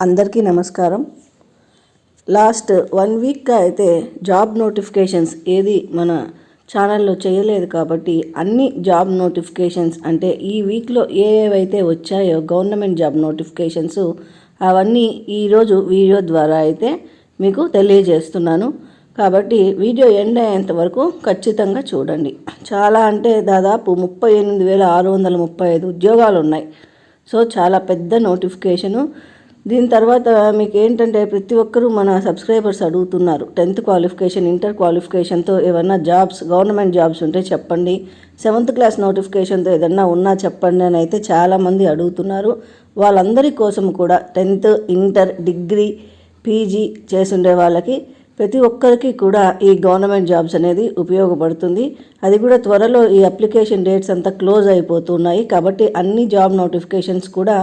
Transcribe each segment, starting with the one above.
అందరికీ నమస్కారం. Last one వీక్గా అయితే జాబ్ నోటిఫికేషన్స్ ఏది మన ఛానల్లో చేయలేదు కాబట్టి అన్ని జాబ్ నోటిఫికేషన్స్ అంటే ఈ వీక్లో ఏ ఏవైతే వచ్చాయో గవర్నమెంట్ జాబ్ నోటిఫికేషన్స్ అవన్నీ ఈరోజు వీడియో ద్వారా అయితే మీకు తెలియజేస్తున్నాను. కాబట్టి వీడియో ఎండ్ అయ్యేంత వరకు ఖచ్చితంగా చూడండి. చాలా అంటే దాదాపు ముప్పై ఎనిమిది వేల ఆరు వందల ముప్పై ఐదు ఉద్యోగాలు ఉన్నాయి సో చాలా పెద్ద నోటిఫికేషను దీని తర్వాత మీకు ఏంటంటే ప్రతి ఒక్కరూ మన సబ్స్క్రైబర్స్ అడుగుతున్నారు. టెన్త్ క్వాలిఫికేషన్ ఇంటర్ క్వాలిఫికేషన్తో ఏమన్నా జాబ్స్ గవర్నమెంట్ జాబ్స్ ఉంటే చెప్పండి. సెవెంత్ క్లాస్ నోటిఫికేషన్తో ఏదన్నా ఉన్నా చెప్పండి అని అయితే చాలామంది అడుగుతున్నారు. వాళ్ళందరి కోసం కూడా టెన్త్ ఇంటర్ డిగ్రీ పీజీ చేసుండే వాళ్ళకి ప్రతి ఒక్కరికి కూడా ఈ గవర్నమెంట్ జాబ్స్ అనేది ఉపయోగపడుతుంది. అది కూడా త్వరలో ఈ అప్లికేషన్ డేట్స్ అంతా క్లోజ్ అయిపోతున్నాయి. కాబట్టి అన్ని జాబ్ నోటిఫికేషన్స్ కూడా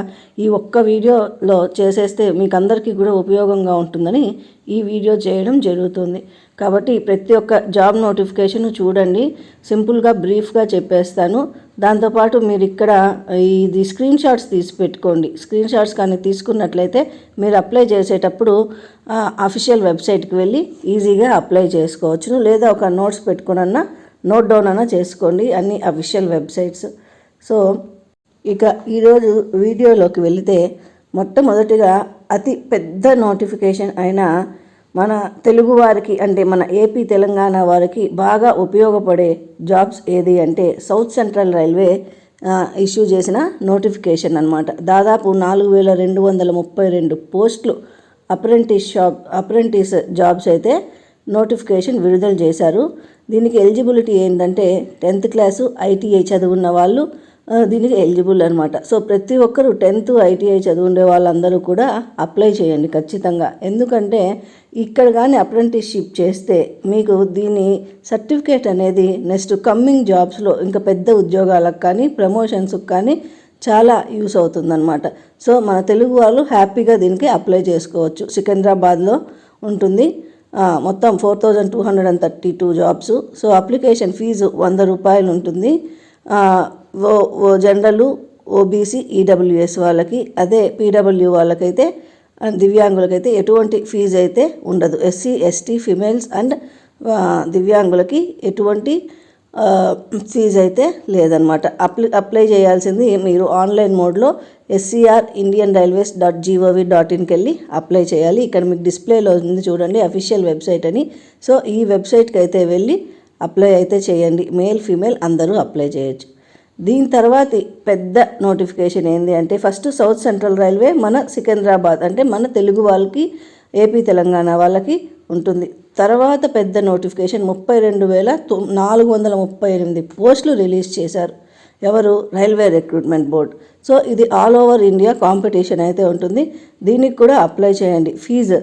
ఈ ఒక్క వీడియోలో చేసేస్తే మీకు అందరికీ కూడా ఉపయోగంగా ఉంటుందని ఈ వీడియో చేయడం జరుగుతుంది. కాబట్టి ప్రతి ఒక్క జాబ్ నోటిఫికేషన్ చూడండి. సింపుల్గా బ్రీఫ్గా చెప్పేస్తాను. దాంతోపాటు మీరు ఇక్కడ ఇది స్క్రీన్ షాట్స్ తీసి పెట్టుకోండి. స్క్రీన్ షాట్స్ కానీ తీసుకున్నట్లయితే మీరు అప్లై చేసేటప్పుడు అఫీషియల్ వెబ్సైట్కి వెళ్ళి ఈజీగా అప్లై చేసుకోవచ్చును. లేదా ఒక నోట్స్ పెట్టుకున్న నోట్ డౌన్ అన్నా చేసుకోండి. అన్ని అఫీషియల్ వెబ్సైట్స్. సో ఇక ఈరోజు వీడియోలోకి వెళితే మొట్టమొదటిగా అతి పెద్ద నోటిఫికేషన్ అయిన మన తెలుగు వారికి అంటే మన ఏపీ తెలంగాణ వారికి బాగా ఉపయోగపడే జాబ్స్ ఏది అంటే సౌత్ సెంట్రల్ రైల్వే ఇష్యూ చేసిన నోటిఫికేషన్ అనమాట దాదాపు నాలుగు వేల రెండు వందల ముప్పై రెండు పోస్టులు అప్రెంటిస్ షాప్ అప్రెంటిస్ జాబ్స్ అయితే నోటిఫికేషన్ విడుదల చేశారు. దీనికి ఎలిజిబిలిటీ ఏంటంటే టెన్త్ క్లాసు ఐటీఐ చదువున్న వాళ్ళు దీనికి ఎలిజిబుల్ అనమాట సో ప్రతి ఒక్కరు టెన్త్ ఐటీఐ చదువుండే వాళ్ళందరూ కూడా అప్లై చేయండి ఖచ్చితంగా. ఎందుకంటే ఇక్కడ కానీ అప్రెంటిస్షిప్ చేస్తే మీకు దీని సర్టిఫికేట్ అనేది నెక్స్ట్ కమ్మింగ్ జాబ్స్లో ఇంకా పెద్ద ఉద్యోగాలకు కానీ ప్రమోషన్స్కి కానీ చాలా యూస్ అవుతుందన్నమాట. సో మన తెలుగు వాళ్ళు హ్యాపీగా దీనికి అప్లై చేసుకోవచ్చు. సికింద్రాబాద్లో ఉంటుంది. మొత్తం four thousand two hundred and thirty two jobs so application fee వంద రూపాయలు ఉంటుంది. జనరల్ ఓబీసీ ఈడబ్ల్యూఎస్ వాళ్ళకి అదే పీడబ్ల్యూ వాళ్ళకైతే దివ్యాంగులకైతే ఎటువంటి ఫీజు అయితే ఉండదు. ఎస్సీ ఎస్టీ ఫిమేల్స్ అండ్ దివ్యాంగులకి ఎటువంటి ఫీజు అయితే లేదనమాట అప్లై అప్లై చేయాల్సింది మీరు ఆన్లైన్ మోడ్లో SCR Indian Railways dot gov dot ఇన్కి వెళ్ళి అప్లై చేయాలి. ఇక్కడ మీకు డిస్ప్లేలో ఉంది చూడండి అఫీషియల్ వెబ్సైట్ అని. సో ఈ వెబ్సైట్కి అయితే వెళ్ళి అప్లై అయితే చేయండి. మేల్ ఫీమేల్ అందరూ అప్లై చేయొచ్చు. దీని తర్వాతి పెద్ద నోటిఫికేషన్ ఏంటి అంటే ఫస్ట్ సౌత్ సెంట్రల్ రైల్వే మన సికింద్రాబాద్ అంటే మన తెలుగు వాళ్ళకి ఏపీ తెలంగాణ వాళ్ళకి ఉంటుంది. తర్వాత పెద్ద నోటిఫికేషన్ ముప్పై రెండు వేల నాలుగు వందల ముప్పై ఎనిమిది పోస్టులు రిలీజ్ చేశారు. ఎవరు? Railway Recruitment Board. సో ఇది ఆల్ ఓవర్ ఇండియా కాంపిటీషన్ అయితే ఉంటుంది. దీనికి కూడా అప్లై చేయండి. ఫీజు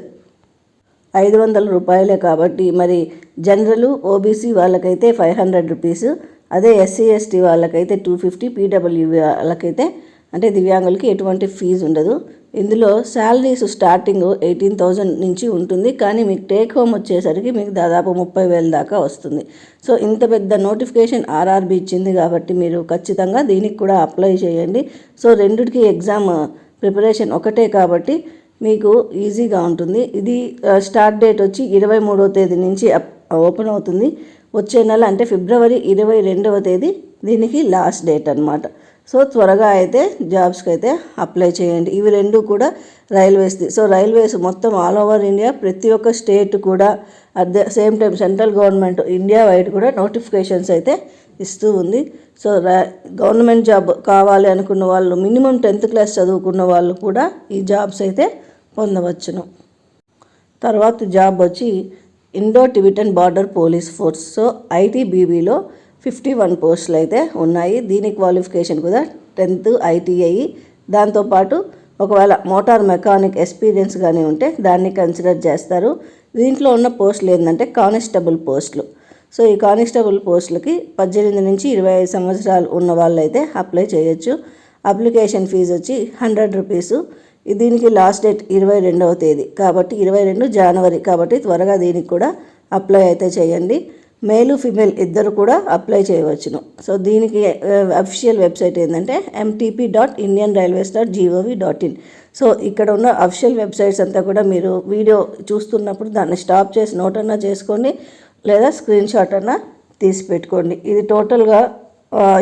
ఐదు వందల రూపాయలే కాబట్టి మరి జనరల్ ఓబీసీ వాళ్ళకైతే ఫైవ్ హండ్రెడ్ రూపీస్ అదే ఎస్సీ ఎస్టీ వాళ్ళకైతే టూ ఫిఫ్టీ పీడబ్ల్యూ వాళ్ళకైతే అంటే దివ్యాంగులకి ఎటువంటి ఫీజు ఉండదు. ఇందులో శాలరీస్ స్టార్టింగ్ ఎయిటీన్ థౌజండ్ నుంచి ఉంటుంది కానీ మీకు టేక్ హోమ్ వచ్చేసరికి మీకు దాదాపు ముప్పై వేల దాకా వస్తుంది. సో ఇంత పెద్ద నోటిఫికేషన్ ఆర్ఆర్బి ఇచ్చింది కాబట్టి మీరు ఖచ్చితంగా దీనికి కూడా అప్లై చేయండి. సో రెండిటికి ఎగ్జామ్ ప్రిపరేషన్ ఒకటే కాబట్టి మీకు ఈజీగా ఉంటుంది. ఇది స్టార్ట్ డేట్ వచ్చి ఇరవై మూడవ తేదీ నుంచి ఓపెన్ అవుతుంది. వచ్చే నెల అంటే ఫిబ్రవరి ఇరవై రెండవ తేదీ దీనికి లాస్ట్ డేట్ అనమాట సో త్వరగా అయితే జాబ్స్కి అయితే అప్లై చేయండి. ఇవి రెండు కూడా రైల్వేస్ది. సో రైల్వేస్ మొత్తం ఆల్ ఓవర్ ఇండియా ప్రతి ఒక్క స్టేట్ కూడా at the same time central government India wide కూడా నోటిఫికేషన్స్ అయితే ఇస్తూ ఉంది. సో గవర్నమెంట్ జాబ్ కావాలి అనుకున్న వాళ్ళు మినిమం టెన్త్ క్లాస్ చదువుకున్న వాళ్ళు కూడా ఈ జాబ్స్ అయితే పొందవచ్చును. తర్వాత జాబ్ వచ్చి Indo Tibetan Border Police Force. So ఐటీబీబీలో fifty one పోస్టులు అయితే ఉన్నాయి. దీని క్వాలిఫికేషన్ కూడా టెన్త్ ఐటీఐ. దాంతోపాటు ఒకవేళ మోటార్ మెకానిక్ ఎక్స్పీరియన్స్ కానీ ఉంటే దాన్ని కన్సిడర్ చేస్తారు. దీంట్లో ఉన్న పోస్టులు ఏంటంటే కానిస్టేబుల్ పోస్టులు. సో ఈ కానిస్టేబుల్ పోస్టులకి పద్దెనిమిది నుంచి ఇరవై ఐదు సంవత్సరాలు ఉన్న వాళ్ళు అయితే అప్లై చేయొచ్చు. అప్లికేషన్ ఫీజు వచ్చి హండ్రెడ్ రూపీసు. దీనికి లాస్ట్ డేట్ ఇరవై రెండవ తేదీ. కాబట్టి ఇరవై రెండు జనవరి. కాబట్టి త్వరగా దీనికి కూడా అప్లై అయితే చేయండి. మేలు ఫిమేల్ ఇద్దరు కూడా అప్లై చేయవచ్చును. సో దీనికి అఫిషియల్ వెబ్సైట్ ఏంటంటే MTP dot Indian Railways dot gov dot in so ఇక్కడ ఉన్న అఫిషియల్ వెబ్సైట్స్ అంతా కూడా మీరు వీడియో చూస్తున్నప్పుడు దాన్ని స్టాప్ చేసి నోట్ అన్నా చేసుకోండి లేదా స్క్రీన్ షాట్ అన్నా తీసి పెట్టుకోండి ఇది టోటల్గా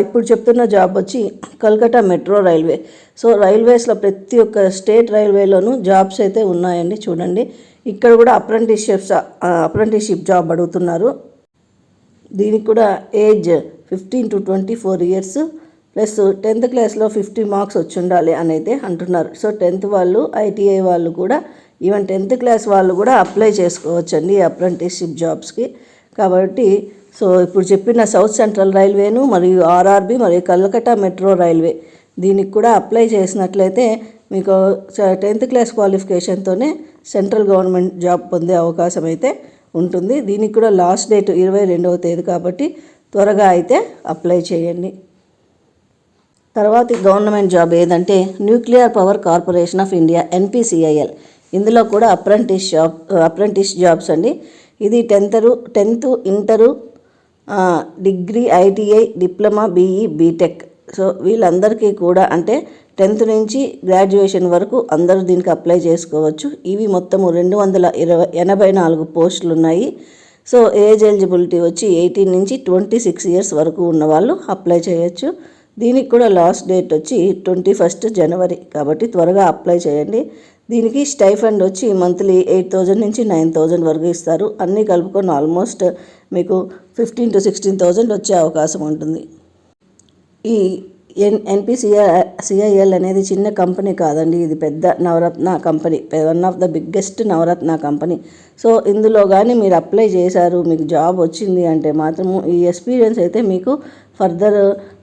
ఇప్పుడు చెప్తున్న జాబ్ వచ్చి కల్కటా మెట్రో రైల్వే. సో రైల్వేస్లో ప్రతి ఒక్క స్టేట్ రైల్వేలోనూ జాబ్స్ అయితే ఉన్నాయండి చూడండి. ఇక్కడ కూడా అప్రెంటిస్షిప్స్ అప్రెంటిస్షిప్ జాబ్ అడుగుతున్నారు. దీనికి కూడా age fifteen to twenty four years plus tenth క్లాస్లో ఫిఫ్టీ మార్క్స్ వచ్చి ఉండాలి అని అయితే అంటున్నారు. సో టెన్త్ వాళ్ళు ఐటీఐ వాళ్ళు కూడా ఈవెన్ టెన్త్ క్లాస్ వాళ్ళు కూడా అప్లై చేసుకోవచ్చండి అప్రెంటిస్షిప్ జాబ్స్కి. కాబట్టి సో ఇప్పుడు చెప్పిన సౌత్ సెంట్రల్ రైల్వేను మరియు ఆర్ఆర్బి మరియు కల్కటా మెట్రో రైల్వే దీనికి కూడా అప్లై చేసినట్లయితే మీకు టెన్త్ క్లాస్ క్వాలిఫికేషన్తోనే సెంట్రల్ గవర్నమెంట్ జాబ్ పొందే అవకాశం అయితే ఉంటుంది. దీనికి కూడా లాస్ట్ డేట్ ఇరవై రెండవ తేదీ కాబట్టి త్వరగా అయితే అప్లై చేయండి. తర్వాత గవర్నమెంట్ జాబ్ ఏదంటే Nuclear Power Corporation of India NPCIL. ఇందులో కూడా అప్రెంటిస్ జాబ్ అప్రెంటిస్ జాబ్స్ అండి. ఇది టెన్తరు tenth inter degree ITI diploma BE BTech. So వీళ్ళందరికీ కూడా అంటే టెన్త్ నుంచి గ్రాడ్యుయేషన్ వరకు అందరూ దీనికి అప్లై చేసుకోవచ్చు. ఇవి మొత్తము రెండు వందల ఇరవై ఎనభై నాలుగు పోస్టులు ఉన్నాయి సో ఏజ్ ఎలిజిబిలిటీ వచ్చి ఎయిటీన్ నుంచి ట్వంటీ సిక్స్ ఇయర్స్ వరకు ఉన్న వాళ్ళు అప్లై చేయొచ్చు. దీనికి కూడా లాస్ట్ డేట్ వచ్చి ట్వంటీ ఫస్ట్ జనవరి. కాబట్టి త్వరగా అప్లై చేయండి. దీనికి స్టైఫండ్ వచ్చి మంత్లీ ఎయిట్ థౌజండ్ నుంచి నైన్ థౌజండ్ వరకు ఇస్తారు. అన్నీ కలుపుకొని ఆల్మోస్ట్ మీకు ఫిఫ్టీన్ టు సిక్స్టీన్ థౌజండ్ వచ్చే అవకాశం ఉంటుంది. ఈ ఎన్ ఎన్పిసిఐ సిఐఎల్ అనేది చిన్న కంపెనీ కాదండి. ఇది పెద్ద Navratna company. One of the biggest Navratna company. So ఇందులో కానీ మీరు అప్లై చేశారు మీకు జాబ్ వచ్చింది అంటే మాత్రము ఈ ఎక్స్పీరియన్స్ అయితే మీకు ఫర్దర్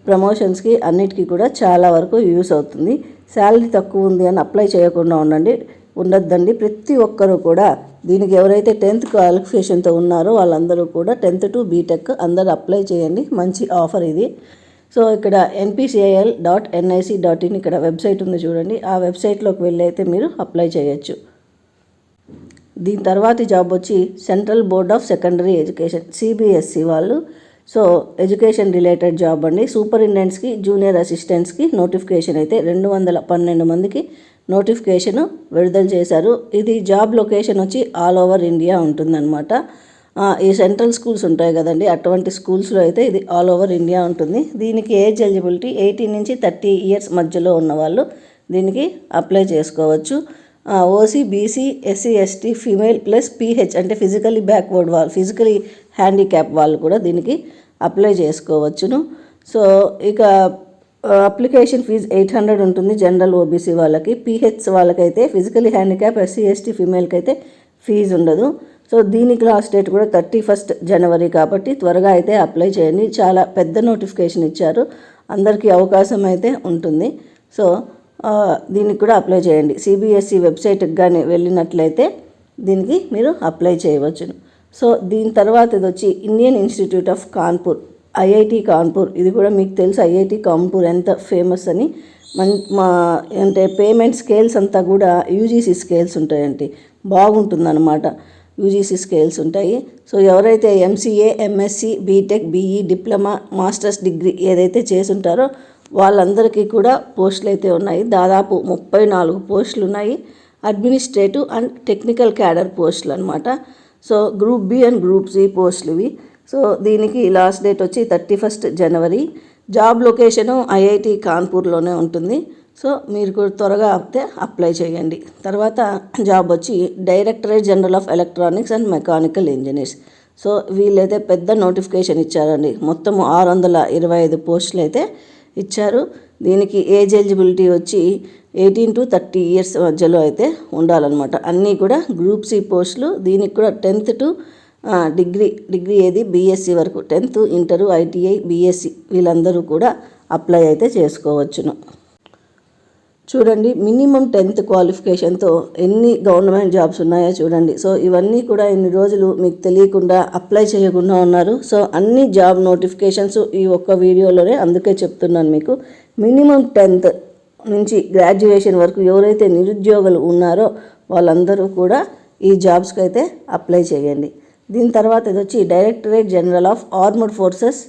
ప్రమోషన్స్కి అన్నిటికీ కూడా చాలా వరకు యూస్ అవుతుంది. శాలరీ తక్కువ ఉంది అని అప్లై చేయకుండా ఉండండి ఉండొద్దండి. ప్రతి ఒక్కరూ కూడా దీనికి ఎవరైతే టెన్త్ క్వాలిఫికేషన్తో ఉన్నారో వాళ్ళందరూ కూడా టెన్త్ టు బీటెక్ అందరూ అప్లై చేయండి. మంచి ఆఫర్ ఇది. సో ఇక్కడ NPCIL dot NIC dot in ఇక్కడ వెబ్సైట్ ఉంది చూడండి. ఆ వెబ్సైట్లోకి వెళ్ళి అయితే మీరు అప్లై చేయొచ్చు. దీని తర్వాతి జాబ్ వచ్చి central board of secondary education CBSE వాళ్ళు సో ఎడ్యుకేషన్ రిలేటెడ్ జాబ్ అండి. సూపరింటెండెంట్స్కి జూనియర్ అసిస్టెంట్స్కి నోటిఫికేషన్ అయితే రెండు వందల పన్నెండు మందికి నోటిఫికేషన్ విడుదల చేశారు. ఇది జాబ్ లొకేషన్ వచ్చి ఆల్ ఓవర్ ఇండియా ఉంటుందన్నమాట. ఈ సెంట్రల్ స్కూల్స్ ఉంటాయి కదండి అటువంటి స్కూల్స్లో అయితే ఇది ఆల్ ఓవర్ ఇండియా ఉంటుంది. దీనికి ఏజ్ ఎలిజిబిలిటీ ఎయిటీన్ నుంచి థర్టీ ఇయర్స్ మధ్యలో ఉన్న వాళ్ళు దీనికి అప్లై చేసుకోవచ్చు. OC BC SC ST female plus PH అంటే ఫిజికలీ బ్యాక్వర్డ్ వాళ్ళు ఫిజికలీ హ్యాండిక్యాప్ వాళ్ళు కూడా దీనికి అప్లై చేసుకోవచ్చును. సో ఇక అప్లికేషన్ ఫీజ్ ఎయిట్ హండ్రెడ్ ఉంటుంది జనరల్ ఓబీసీ వాళ్ళకి. పీహెచ్ వాళ్ళకైతే ఫిజికలీ హ్యాండిక్యాప్ ఎస్సీ ఎస్టీ ఫీమేల్కి అయితే ఫీజు ఉండదు. సో దీనికి లాస్ట్ డేట్ కూడా థర్టీ ఫస్ట్ జనవరి కాబట్టి త్వరగా అయితే అప్లై చేయండి. చాలా పెద్ద నోటిఫికేషన్ ఇచ్చారు. అందరికీ అవకాశం అయితే ఉంటుంది. సో దీనికి కూడా అప్లై చేయండి. సిబిఎస్ఈ వెబ్సైట్కి కానీ వెళ్ళినట్లయితే దీనికి మీరు అప్లై చేయవచ్చును. సో దీని తర్వాత ఇది వచ్చి Indian institute of Kanpur IIT Kanpur ఇది కూడా మీకు తెలుసు ఐఐటి కాన్పూర్ ఎంత ఫేమస్ అని. మన్ మా అంటే పేమెంట్ స్కేల్స్ అంతా కూడా యూజీసీ స్కేల్స్ ఉంటాయండి. బాగుంటుందన్నమాట. యూజీసీ స్కేల్స్ ఉంటాయి. సో ఎవరైతే MCA MSc BTech BE diploma masters degree ఏదైతే చేసుంటారో వాళ్ళందరికీ కూడా పోస్టులు అయితే ఉన్నాయి. దాదాపు ముప్పై నాలుగు పోస్టులు ఉన్నాయి. అడ్మినిస్ట్రేటివ్ అండ్ టెక్నికల్ క్యాడర్ పోస్టులు అనమాట so group B and group C పోస్టులు ఇవి. సో దీనికి లాస్ట్ డేట్ వచ్చి థర్టీ ఫస్ట్ జనవరి. జాబ్ లొకేషను ఐఐటి కాన్పూర్లోనే ఉంటుంది. సో మీరు కూడా త్వరగా అయితే అప్లై చేయండి. తర్వాత జాబ్ వచ్చి directorate general of electronics and mechanical engineers. So వీళ్ళైతే పెద్ద నోటిఫికేషన్ ఇచ్చారండి. మొత్తం ఆరు వందల ఇరవై ఐదు పోస్టులు అయితే ఇచ్చారు. దీనికి ఏజ్ ఎలిజిబిలిటీ వచ్చి ఎయిటీన్ టు థర్టీ ఇయర్స్ మధ్యలో అయితే ఉండాలన్నమాట. అన్నీ కూడా గ్రూప్ సి పోస్టులు. దీనికి కూడా టెన్త్ టు డిగ్రీ డిగ్రీ ఏది? బీఎస్సీ వరకు. టెన్త్ ఇంటరు ఐటీఐ బీఎస్సీ వీళ్ళందరూ కూడా అప్లై అయితే చేసుకోవచ్చును. చూడండి మినిమం టెన్త్ క్వాలిఫికేషన్తో ఎన్ని గవర్నమెంట్ జాబ్స్ ఉన్నాయో చూడండి. సో ఇవన్నీ కూడా ఇన్ని రోజులు మీకు తెలియకుండా అప్లై చేయకుండా ఉన్నారు. సో అన్ని జాబ్ నోటిఫికేషన్స్ ఈ ఒక్క వీడియోలోనే అందుకే చెప్తున్నాను మీకు. మినిమం టెన్త్ నుంచి గ్రాడ్యుయేషన్ వరకు ఎవరైతే నిరుద్యోగులు ఉన్నారో వాళ్ళందరూ కూడా ఈ జాబ్స్కి అయితే అప్లై చేయండి. దీని తర్వాత ఇది వచ్చి directorate general of armed forces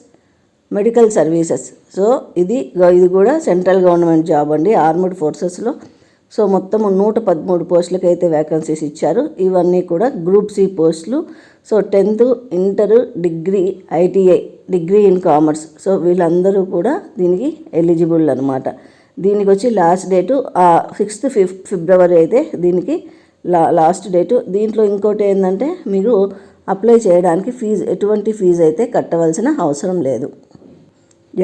medical services. So ఇది ఇది కూడా సెంట్రల్ గవర్నమెంట్ జాబ్ అండి. ఆర్మడ్ ఫోర్సెస్లో సో మొత్తం నూట పదమూడు పోస్టులకు అయితే వేకెన్సీస్ ఇచ్చారు. ఇవన్నీ కూడా గ్రూప్ సి పోస్టులు. So tenth inter degree ITI degree in commerce. So వీళ్ళందరూ కూడా దీనికి ఎలిజిబుల్ అనమాట దీనికి వచ్చి లాస్ట్ డేటు సిక్స్త్ ఫిఫ్ ఫిబ్రవరి అయితే దీనికి లా లాస్ట్ డేటు. దీంట్లో ఇంకోటి ఏంటంటే మీరు అప్లై చేయడానికి ఫీజు ఎటువంటి ఫీజు అయితే కట్టవలసిన అవసరం లేదు.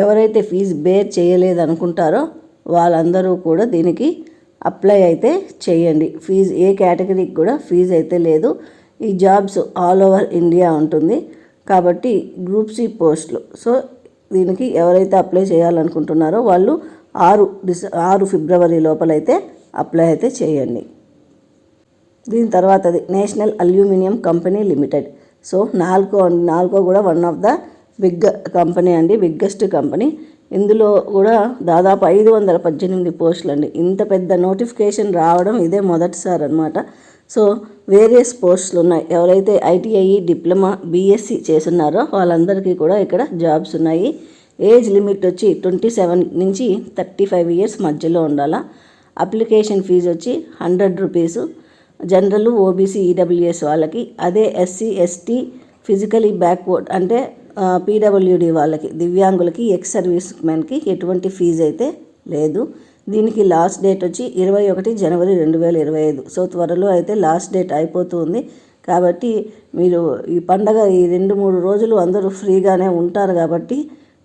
ఎవరైతే ఫీజు బేర్ చేయలేదనుకుంటారో వాళ్ళందరూ కూడా దీనికి అప్లై అయితే చేయండి. ఫీజు ఏ కేటగిరీకి కూడా ఫీజు అయితే లేదు. ఈ జాబ్స్ ఆల్ ఓవర్ ఇండియా ఉంటుంది. కాబట్టి గ్రూప్ సి పోస్టులు. సో దీనికి ఎవరైతే అప్లై చేయాలనుకుంటున్నారో వాళ్ళు ఆరు డిస ఆరు ఫిబ్రవరి లోపలైతే అప్లై అయితే చేయండి. దీని తర్వాతది national aluminium company limited. So నాలుగో నాలుగో కూడా one of the big company అండి బిగ్గెస్ట్ కంపెనీ. ఇందులో కూడా దాదాపు ఐదు వందల పద్దెనిమిది పోస్టులు అండి. ఇంత పెద్ద నోటిఫికేషన్ రావడం ఇదే మొదటిసారి అనమాట సో వేరియస్ పోస్టులు ఉన్నాయి. ఎవరైతే ఐటీఐ డిప్లొమా బీఎస్సీ చేస్తున్నారో వాళ్ళందరికీ కూడా ఇక్కడ జాబ్స్ ఉన్నాయి. ఏజ్ లిమిట్ వచ్చి ట్వంటీ సెవెన్ నుంచి థర్టీ ఫైవ్ ఇయర్స్ మధ్యలో ఉండాలా. అప్లికేషన్ ఫీజు వచ్చి hundred rupees. General OBC EWS వాళ్ళకి. అదే ఎస్సీ ఎస్టీ ఫిజికలీ బ్యాక్వర్డ్ అంటే పీడబ్ల్యూడి వాళ్ళకి దివ్యాంగులకి ఎక్స్ సర్వీస్ మ్యాన్కి ఎటువంటి ఫీజు అయితే లేదు. దీనికి లాస్ట్ డేట్ వచ్చి ఇరవై ఒకటి జనవరి రెండు వేల ఇరవై ఐదు. సో త్వరలో అయితే లాస్ట్ డేట్ అయిపోతుంది. కాబట్టి మీరు ఈ పండగ ఈ రెండు మూడు రోజులు అందరూ ఫ్రీగానే ఉంటారు కాబట్టి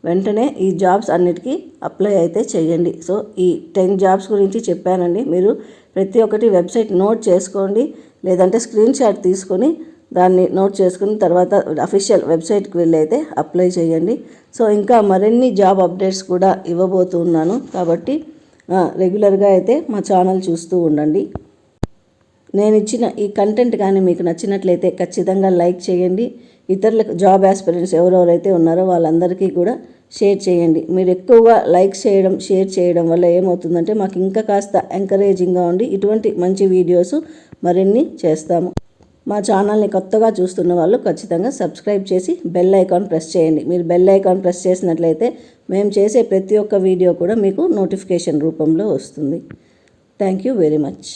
వెంటనే ఈ జాబ్స్ అన్నిటికీ అప్లై అయితే చేయండి. సో ఈ టెన్ జాబ్స్ గురించి చెప్పానండి. మీరు ప్రతి ఒక్కటి వెబ్సైట్ నోట్ చేసుకోండి. లేదంటే స్క్రీన్ షాట్ తీసుకొని దాన్ని నోట్ చేసుకుని తర్వాత అఫీషియల్ వెబ్సైట్కి వెళ్ళి అయితే అప్లై చేయండి. సో ఇంకా మరిన్ని జాబ్ అప్డేట్స్ కూడా ఇవ్వబోతున్నాను. కాబట్టి రెగ్యులర్గా అయితే మా ఛానల్ చూస్తూ ఉండండి. నేను ఇచ్చిన ఈ కంటెంట్ కానీ మీకు నచ్చినట్లయితే ఖచ్చితంగా లైక్ చేయండి. ఇతరులకు జాబ్ ఆస్పిరెంట్స్ ఎవరెవరైతే ఉన్నారో వాళ్ళందరికీ కూడా షేర్ చేయండి. మీరు ఎక్కువగా లైక్ చేయడం షేర్ చేయడం వల్ల ఏమవుతుందంటే మాకు ఇంకా కాస్త ఎంకరేజింగ్గా ఉండి ఇటువంటి మంచి వీడియోస్ మరిన్ని చేస్తాము. మా ఛానల్ని కొత్తగా చూస్తున్న వాళ్ళు ఖచ్చితంగా సబ్స్క్రైబ్ చేసి బెల్ ఐకాన్ ప్రెస్ చేయండి. మీరు బెల్ ఐకాన్ ప్రెస్ చేసినట్లయితే మేము చేసే ప్రతి ఒక్క వీడియో కూడా మీకు నోటిఫికేషన్ రూపంలో వస్తుంది. Thank you very much.